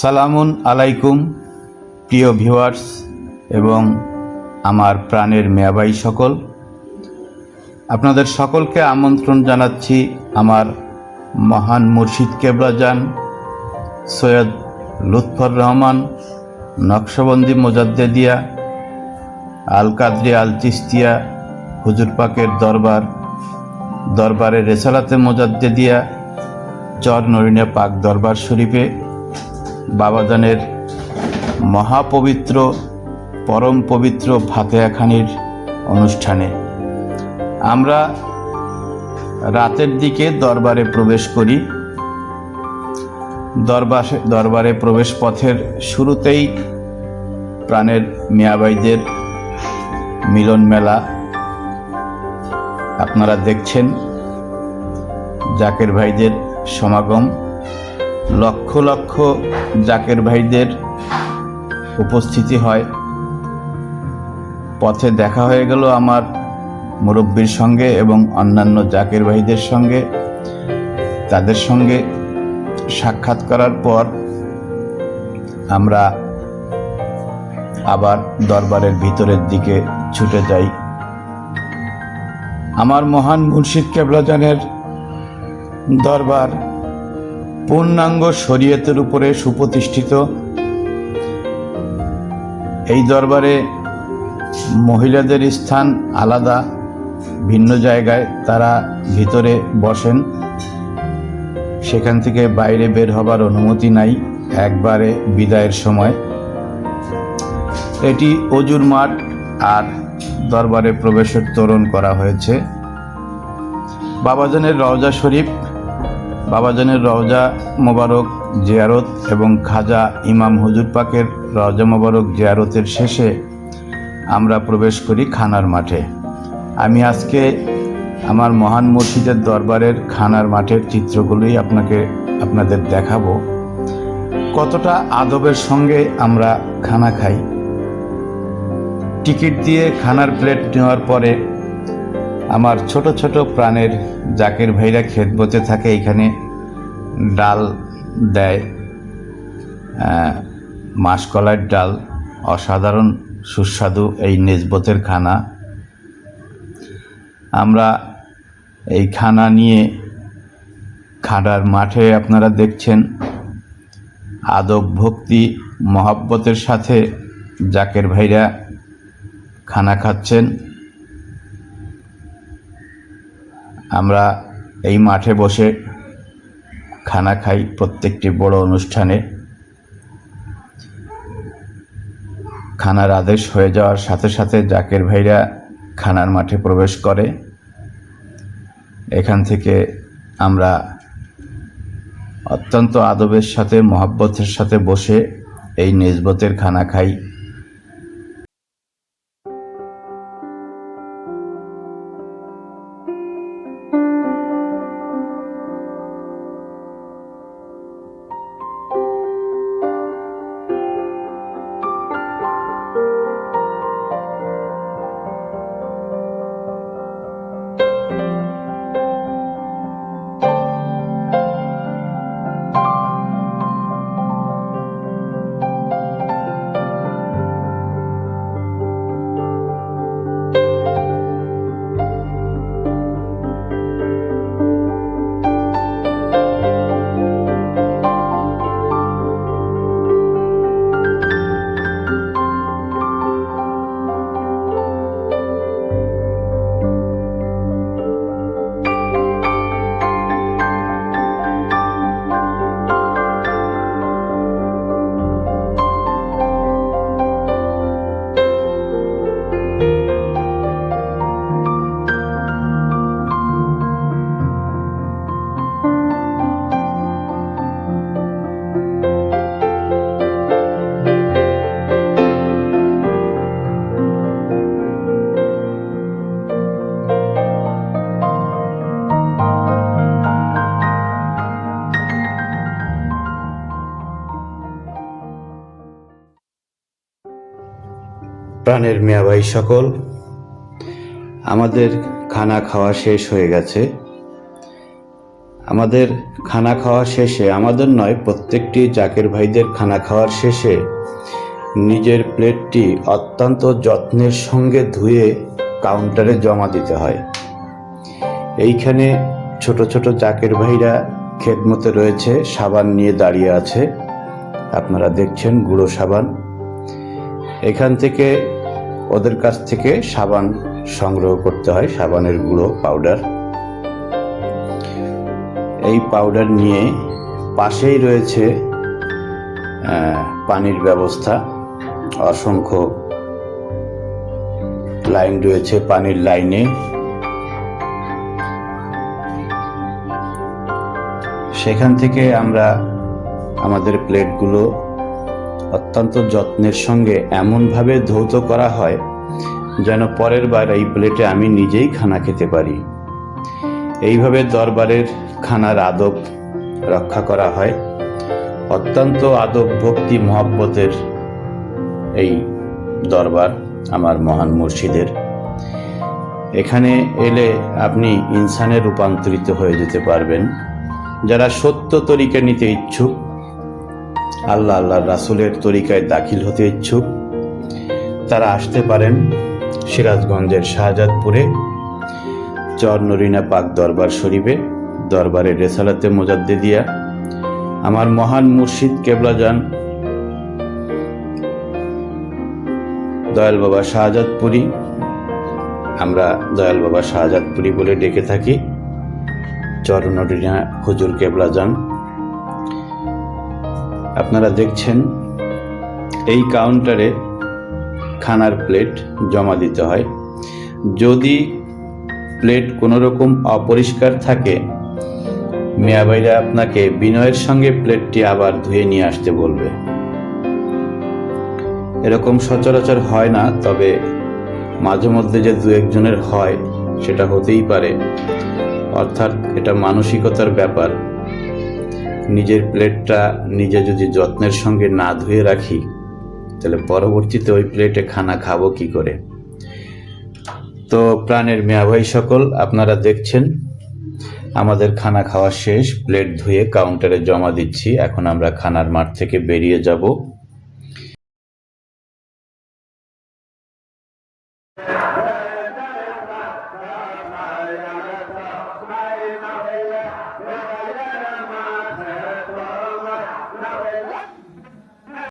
সালামুন আলাইকুম, প্রিয় ভিউয়ার্স এবং আমার প্রাণের মেয়াবাই সকল। আপনাদের সকলকে আমন্ত্রণ জানাচ্ছি আমার মহান মুর্শিদ কেবলাজান সৈয়দ লুৎফর রহমান, নকশবন্দি মোজাদ্দেদিয়া আল কাদরি আল চিস্তিয়া পাকের দরবার দরবারে রেসালাতে মোজাদ্দেদিয়া চর নরিনে পাক দরবার শরীফে বাবাজানের মহাপবিত্র, পরম পবিত্র ফাতেহাখানির অনুষ্ঠানে। আমরা রাতের দিকে দরবারে প্রবেশ করি। দরবার, দরবারে প্রবেশ পথের শুরুতেই প্রাণের মিয়াবাইদের মিলন মেলা আপনারা দেখছেন। জাকের ভাইদের সমাগম। লক্ষ লক্ষ জাকের ভাইদের উপস্থিতি হয়। পথে দেখা হয়ে গেল আমার মুরব্বীর সঙ্গে এবং অন্যান্য জাকের ভাইদের সঙ্গে। তাদের সঙ্গে সাক্ষাৎ করার পর আমরা আবার দরবারের ভিতরের দিকে ছুটে যাই। আমার মহান মুর্শিদ কেবলাজানের দরবার পূর্ণাঙ্গ শরীয়তের উপরে সুপ্রতিষ্ঠিত। এই দরবারে মহিলাদের স্থান আলাদা, ভিন্ন জায়গায় তারা ভিতরে বসেন। সেখান থেকে বাইরে বের হবার অনুমতি নাই একবারে বিদায়ের সময়। এটি অজুর মাঠ আর দরবারে প্রবেশের তোরণ করা হয়েছে। বাবাজানের রওজা শরীফ বাবাজানের রওজা মোবারক জিয়ারত এবং খাজা ইমাম হুজুর পাকের রওজা মোবারক জিয়ারতের শেষে আমরা প্রবেশ করি খানার মাঠে। আমি আজকে আমার মহান মসজিদের দরবারের খানার মাঠের চিত্রগুলোই আপনাকে, আপনাদের দেখাবো। কতটা আদবের সঙ্গে আমরা খানা খাই। টিকিট দিয়ে খানার প্লেট নেওয়ার পরে আমার ছোট ছোট প্রাণের জাকের ভাইরা খেদবতে থাকে এখানে। ডাল দেয় মাসকলাইয়ের ডাল, অসাধারণ, সুস্বাদু এই নেজবতের খানা। আমরা এই খানা নিয়ে খাডার মাঠে আপনারা দেখছেন আদব ভক্তি, মহাব্বতের সাথে জাকের ভাইরা খানা খাচ্ছেন। আমরা এই মাঠে বসে খানা খাই প্রত্যেকটি বড় অনুষ্ঠানে। খানার আদেশ হয়ে যাওয়ার সাথে সাথে জাকের ভাইরা খানার মাঠে প্রবেশ করে। এখান থেকে আমরা অত্যন্ত আদবের সাথে, মহাব্বতের সাথে বসে এই নেজবতের খানা খাই। প্রাণের মিয়া ভাই সকল। আমাদের খানা খাওয়া শেষ হয়ে গেছে। আমাদের খানা খাওয়া শেষে, আমাদের নয়, প্রত্যেকটি জাকের ভাইদের খানা খাওয়ার শেষে নিজের প্লেটটি অত্যন্ত যত্নের সঙ্গে ধুয়ে কাউন্টারে জমা দিতে হয়। এইখানে ছোট ছোট জাকের ভাইরা খেদমতে রয়েছে, সাবান নিয়ে দাঁড়িয়ে আছে। আপনারা দেখছেন গুঁড়ো সাবান। এখান থেকে ওদের কাছ থেকে সাবান সংগ্রহ করতে হয়, সাবানের গুঁড়ো পাউডার এই পাউডার নিয়ে পাশেই রয়েছে পানির ব্যবস্থা। অসংখ্য লাইন রয়েছে পানির লাইনে। সেখান থেকে আমরা আমাদের প্লেটগুলো অত্যন্ত যত্নের সঙ্গে এমনভাবে ধৌত করা হয় যেন পরের বার এই প্লেটে আমি নিজেই খানা খেতে পারি। এইভাবে দরবারের খানার আদব রক্ষা করা হয়। অত্যন্ত আদব ভক্তি মহব্বতের এই দরবার আমার মহান মুর্শিদের। এখানে এলে আপনি ইনসানে রূপান্তরিত হয়ে যেতে পারবেন। যারা সত্য তরিকা নিতে ইচ্ছুক আল্লাহ আল্লাহ রাসুলের তরিকায় দাখিল হতে ইচ্ছুক। তারা আসতে পারেন সিরাজগঞ্জের শাহজাদপুরে চর নরিনা পাক দরবার শরীফে, দরবারের রেসালাতে মোজাদ্দেদিয়া। আমার মহান মুর্শিদ কেবলাজান দয়াল বাবা শাহজাদপুরি। আমরা দয়াল বাবা শাহজাদপুরি বলে ডেকে থাকি। চরনরিনা হুজুর কেবলাজান আপনারা দেখছেন, এই কাউন্টারে খানার প্লেট জমা দিতে হয়। যদি প্লেট কোনো রকম অপরিষ্কার থাকে মিয়াবাইরা আপনাকে বিনয়ের সঙ্গে প্লেটটি আবার ধুয়ে নিয়ে আসতে বলবে। এরকম সচরাচর হয় না, তবে মাঝে মধ্যে যে দু একজনের হয়, সেটা হতেই পারে। অর্থাৎ এটা মানসিকতার ব্যাপার। নিজের প্লেটটা নিজে যদি যত্নের সঙ্গে না ধুয়ে রাখি, তাহলে পরবর্তীতে ওই প্লেটে খানা খাব কি করে? তো প্রাণের মেয়াভাই সকল, আপনারা দেখছেন, আমাদের খানা খাওয়া শেষ, প্লেট ধুয়ে কাউন্টারে জমা দিচ্ছি। এখন আমরা খানার মাঠ থেকে বেরিয়ে যাব।